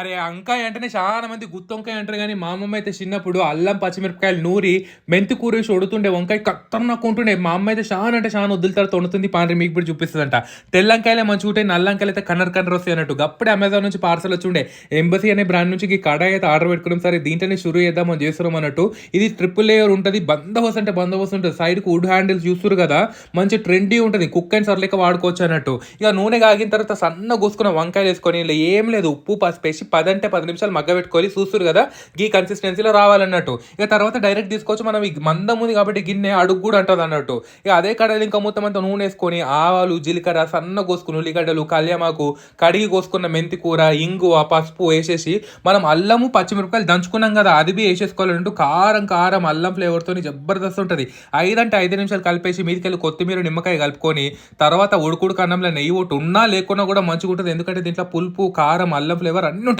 అరే వంకాయ అంటేనే చాలా మంది గుత్తి వంకాయ అంటారు కానీ మా అమ్మమ్మ అయితే చిన్నప్పుడు అల్లం పచ్చిమిరపకాయలు నూరి మెంతి కూర వేసి వడుతుండే వంకాయ కత్తర్నకు ఉంటుండే. మా అమ్మ అయితే చాలా అంటే చాలా వదులుతారు తొండుతుంది పాండ్రి మీకు ఇప్పుడు చూపిస్తుందంట. తెల్లంకాయలే మంచిగా ఉంటాయి నల్లంకాయలు అయితే కన్నర్ కన్నర్ వస్తాయి అన్నట్టు అప్పుడే అమెజాన్ నుంచి పార్సల్ వచ్చి ఉండే. ఎంబసీ అనే బ్రాండ్ నుంచి ఈ కడాయి అయితే ఆర్డర్ పెట్టుకున్నాం. సరే దీంట్లోనే షురూ చేద్దాం అని చేస్తున్నాం అన్నట్టు. ఇది ట్రిపుల్ లేయర్ ఉంటుంది బందోబస్ అంటే బందోబస్ ఉంటుంది. సైడ్కి వుడ్ హ్యాండిల్స్ చూస్తారు కదా మంచి ట్రెండీ ఉంటుంది. కుక్ అండ్ సర్లేక వాడుకోవచ్చు అన్నట్టు. ఇక నూనె కాగిన తర్వాత సన్న కోసుకున్న వంకాయలు వేసుకొని ఏం లేదు ఉప్పు పసుపు పది అంటే పది నిమిషాలు మగ్గ పెట్టుకొని చూస్తారు కదా గీ కన్సిస్టెన్సీలో రావాలన్నట్టు. ఇక తర్వాత డైరెక్ట్ తీసుకోవచ్చు మనం మందం ఉంది కాబట్టి గిన్నె అడుగు కూడా అంటుంది అన్నట్టు. ఇక అదే కడాయిలు ఇంకా మొత్తం అంతా నూనె వేసుకొని ఆవాలు జీలకర్ర సన్న కోసుకుని ఉల్లిగడ్డలు కళ్యామాకు కడిగి కోసుకున్న మెంతి కూర ఇంగువ పసుపు వేసేసి మనం అల్లము పచ్చిమిరపకాయలు దంచుకున్నాం కదా అది బి వేసేసుకోవాలంటూ కారం కారం అల్లం ఫ్లేవర్తో జబర్దస్త్ ఉంటుంది. ఐదంటే ఐదు నిమిషాలు కలిపేసి మీదకెళ్ళి కొత్తిమీర నిమ్మకాయ కలుపుకొని తర్వాత ఉడుకుడు కన్నంలో నెయ్యి ఒకటి ఉన్నా లేకున్నా కూడా మంచిగా ఉంటుంది ఎందుకంటే దీంట్లో పులుపు కారం అల్లం ఫ్లేవర్ అన్ని ఉంటాయి